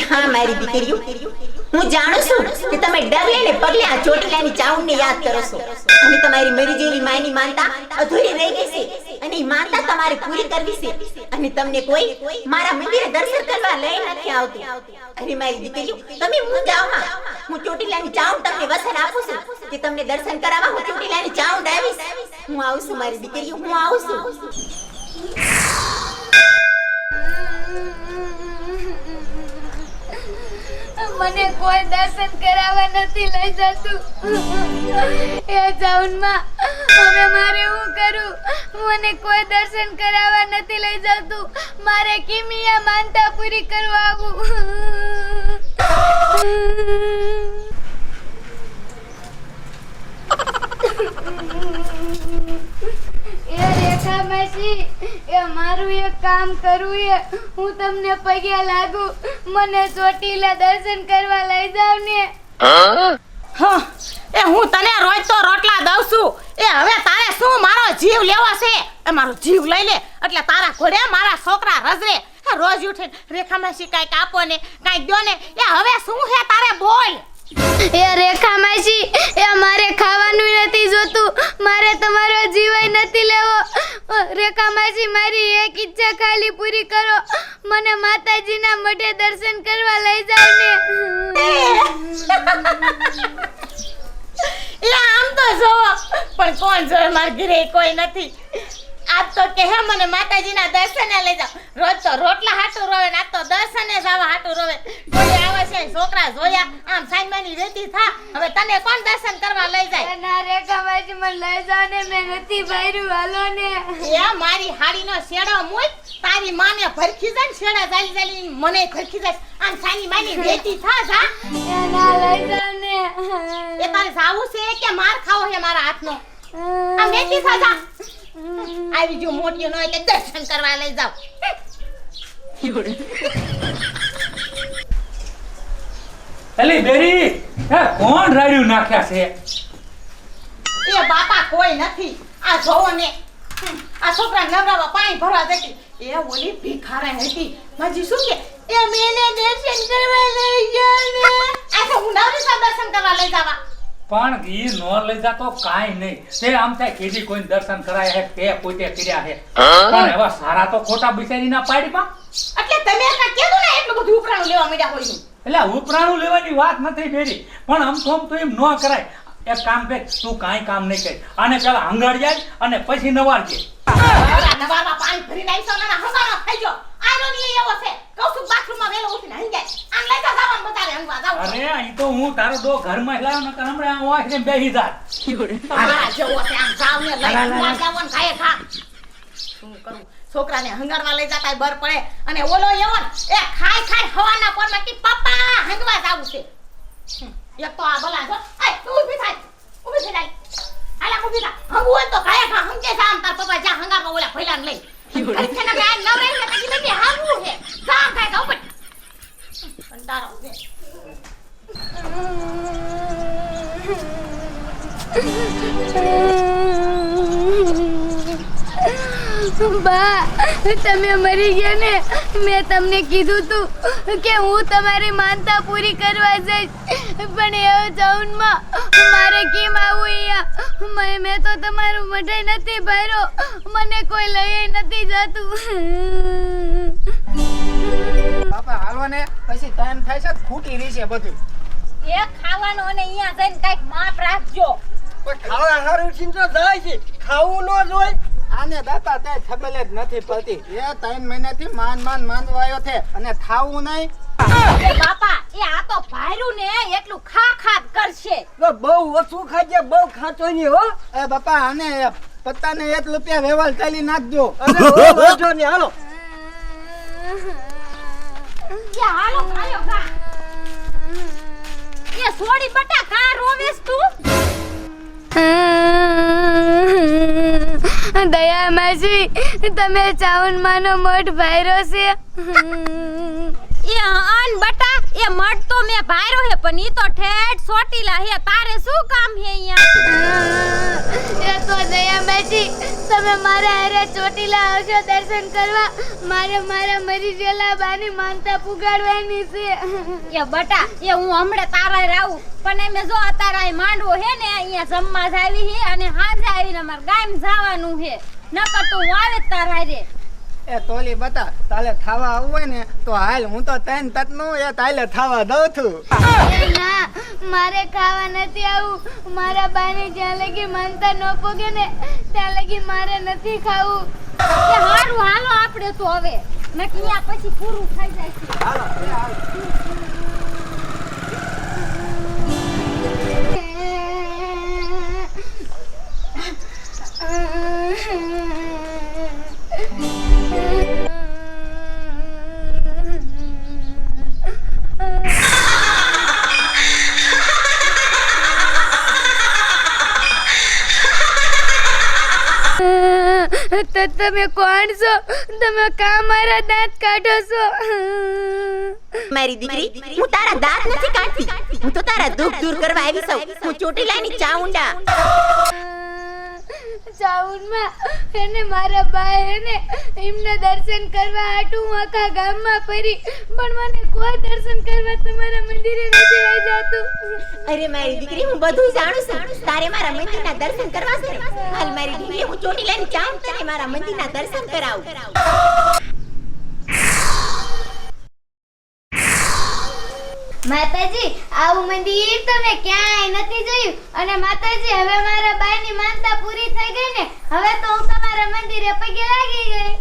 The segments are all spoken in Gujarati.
દીકરીઓ. હું જાણું છું કે તમે ડગલે ને પગલે આ ચોટીલાની ચાઉંડને યાદ કરો છો. અને તમારી મરી જેવી માયની માનતા અધૂરી રહી ગઈ છે. અને એ માનતા તમારે પૂરી કરવી છે. અને તમને કોઈ મારા મંદિરે દર્શન કરવા લઈ નથી આવતું. અરે મારી દીકરીઓ, તમે હું જાવમાં હું ચોટીલાની ચાઉંડ તમને વસન આપું છું કે તમને દર્શન કરાવવા હું ચોટીલાની ચાઉંડ આવીશ હું આવું છું મારી દીકરીઓ, હું આવું છું. મને કોઈ દર્શન કરાવવા નથી લઈ જતું. એ જાઉનમાં હવે મારે હું કરું? મને કોઈ દર્શન કરાવવા નથી લઈ જતું. મારે કિમિયા માનતા પૂરી કરવા આવું. મારું એક કામ કરવું એ. લાગુ. મને ચોટીલા દર્શન કરવા લઈ જાવ ને. હા, એ હું તને રોજ તો રોટલા દઉં છું. એ હવે તારે શું મારો જીવ લેવો છે? એ મારો જીવ લઈ લે. એટલે તારા ઘોડે મારા છોકરા રજરે રોજ ઉઠીને રેખામાં શી કાંઈક આપો ને કાંઈક દો ને. એ હવે શું છે તારે બોલ? એ રેખા માસી, એ મારે ખાવાનું નથી જોતું. મારે તમારો જીવય નથી લેવો. રેખા માસી, મારી એક ઈચ્છા ખાલી પૂરી કરો. મને માતાજીના મઢે દર્શન કરવા લઈ જાવ ને. એ આમ તો જોવો પણ કોણ જોવે મારા ઘરે કોઈ નથી? આજ તો કે હે, મને માતાજીના દર્શને લઈ જાઓ. રોજ તો રોટલા હાટું રોવે ને આજ તો દર્શને જવા હાટું રોવે. કોઈ આવે છે, છોકરા જોયા. આમ સાઈમાની રેતી થા હવે તને કોણ દર્શન કરવા લઈ જાય? ના રે કમાજી મને લઈ જા ને મેં નથી ભર્યું હાલો ને. એ મારી હાડીનો શેડો મુજ તારી માને ભરખી જાય ને શેડા જાલી જાલી મને ભરખી જાય. આમ સાની માની રેતી થા જા. ના લઈ જા ને. એ તારે જાવું છે કે માર ખાવો છે મારા હાથનો? આમ વેતી થા જા. આવી જો મોટી ન હોય કે દર્શન કરવા લઈ જાવ એલી બેરી હે કોણ રાડ્યું નાખ્યા છે? એ બાપા કોઈ નથી. આ જોવો ને. આ છોકરા નવરાવા પાણી ભરવા જતી. એ ઓલી ભિખારા હતી. માજી શું કે? એ મેને દર્શન કરવા લઈ જાવ ને. આ તો હું નવરી સા દર્શન કરવા લઈ જાવા. પણ ઈ નો લઈ જાતો કાઈ નહીં. તે આમ થાય કેજી કોઈ દર્શન કરાય હે તે પોતે કર્યા હે? પણ એવા સારા તો ખોટા બિચારી ના પાડી પા એટલે તમે કા કીધું ને એટલું બધું ઉપરાણું લેવા મળ્યા હોય એટલે ઉપરાણું લેવાની વાત નથી બેરી પણ આમ તો આમ તો એમ ન કરાય. એક કામ કર તું કાંઈ કામ નહીં કરી. અને પેલા હંગાડ જાય અને પછી નવાર નવરા પાણી ભરીને આવીશો ને હંગારો થઈ ગયો. આનો એવો છે. કહું છું બાથરૂમમાં વેલો ઉઠીને હંઈ જાય આમ લઈ જા જવાનું બતાવે હંગવા જાવ અરે અહીં તો હું તારો ડો ઘરમાં લાવ્યો ને હમણાં આ વાંખને બેહી જાય તમારા જેવો છે આમ જાવ ને લઈ જાવ ને ખાય ખા. શું કરું? છોકરાને હંગારવા લઈ જતા બર પડે અને ઓલો એવો એ ખાય ખાય હવાના પરમાં કે પપ્પા હંગવા જાવું છે એક તો આ બલા જો આય તું ઊભી થાય ઊભી થઈ જાય હાલા ઊભી થા હંગવું હોય તો ખાય ખા હંગે જા આમ તાર પપ્પા જા હંગારવા ઓલા ભઈલાને લઈ ઘરે ના ને ગાય નવરે ને પછી નથી હાંગવું છે જા ખાય ખા ઉપર કંટાળો છે બા તમે મરી ગયા ને? મેં તમને કીધું તું કે હું તમારી માનતા પૂરી કરવા જઈશ. પણ એ જાઉનમાં મારે કેમ આવું અહીંયા? મેં મેં તો તમારું મઢે નથી ભર્યો. મને કોઈ લઈ નથી જતું. બાપા હાલો ને પછી ટાઈમ થાય છે ખૂટી રહી છે બધું. એ ખાવાનું અને અહીંયા જઈને કંઈક માપ રાખજો. પણ ખાવા હારું ઉઠીને તો જાય છે. ખાવું ન જોઈ આને દાતા તે ખબર જ નથી પડતી. એ ત્રણ મહિનાથી માન માન માનવાયો છે અને થાવું નહીં. બાપા એ આ તો ભાયરું ને એટલું ખા ખા કરશે. બહુ ઓછું ખાજે બહુ ખાતો નહીં હો. એ બાપા આને પત્તાને એક રૂપિયા વેવાલ ચાલી નાખજો. અરે ને હાલો. હાલો ખાયો ખા. એ સોડી બટા કા રોવેશ તું? દયા માસી તમે ચાવન માનો મોટ ભાઈરો છે. એ આન બટા એ મઠ તો મેં ભાયરો હે પણ ઈ તો ઠેઠ સોટીલા હે. તારે શું કામ હે અહીંયા? એ તો દયાબાજી તમે મારા હારે ચોટીલા આવશો દર્શન કરવા. મારે મારા મરી ગયેલા બાની માનતા પુગાડવાની છે. એ બટા એ હું હમણે તારા રાવું. પણ એમે જો અતારા માંડવો હે ને અહીંયા જમવા જાવી હે અને હાજે આવીને અમાર ગામ જવાનું હે. નકર તો હું આવે જ તારા હારે. એ તોલી બતા તાલે થાવા આવવું હોય ને તો હાલ હું તો તૈન તતનું એ તાલે થાવા દઉં છું. ના મારે ખાવા નથી આવું. મારા બાને જ્યાં લગી માનતા ન પોગે ને ત્યાં લગી મારે નથી ખાવું. હારું હાલો આપણે તો હવે. નકલી આ પછી પૂરું થઈ જાય છે. તો તમે કોણ છો? તમે કા મારા દાંત કાઢો છો? મારી દીકરી હું તારા દાંત નથી કાઢતી. હું તો તારા દુઃખ દૂર કરવા આવી છું હું ચોટીલાની ચાઉંડા ચાઉનમાં એને મારા બા એને એમના દર્શન કરવા આટું આખા ગામમાં ફરી. પણ મને કોઈ દર્શન કરવા તમારા મંદિરે નથી લઈ જાતું. અરે મારી દીકરી, હું બધું જાણું છું. તારે મારા મંદિરના દર્શન કરવા છે હાલ મારી દીકરી હું ચોટી લઈને જાઉં, તને મારા મંદિરના દર્શન કરાવું. માતાજી આવું મંદિર તમે ક્યાંય નથી જોયું. અને માતાજી હવે મારા બાની માનતા પૂરી થઈ ગઈ ને હવે તો હું તમારા મંદિરે પગે લાગી ગઈ.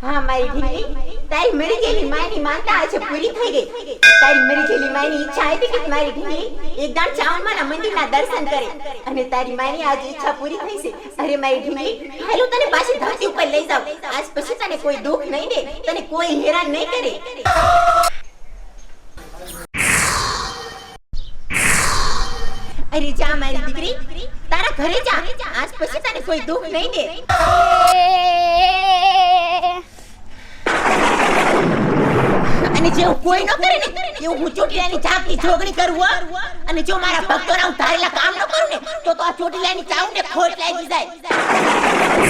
હા મારી દીકરી. તારી મરી ગયેલી માની માનતા આજે પૂરી થઈ ગઈ. તારી મરી ગયેલી માની ઈચ્છા હતી કે મારી દીકરી એક દાડ ચાવણમાના મંદિરના દર્શન કરે. અને તારી માની આજે ઈચ્છા પૂરી થઈ છે. અરે મારી દીકરી હાલ હું તને પાછી ધરતી ઉપર લઈ જાઉં. આજ પછી તને કોઈ દુઃખ નહીં દે તને કોઈ હેરાન નહીં કરે. અરે જા મારી દીકરી, તારા ઘરે જા. આજ પછી તને કોઈ દુઃખ નહીં દે. અને જેવું કોઈ ન કરે ને, એવું હું ચોટીલાની ચાપની જોગણી કરું અને જો મારા ભક્તોના હું ધારેલા કામ ન કરું ને, તો તો આ ચોટીલાની ચાઉને ખોટ લાગી જાય.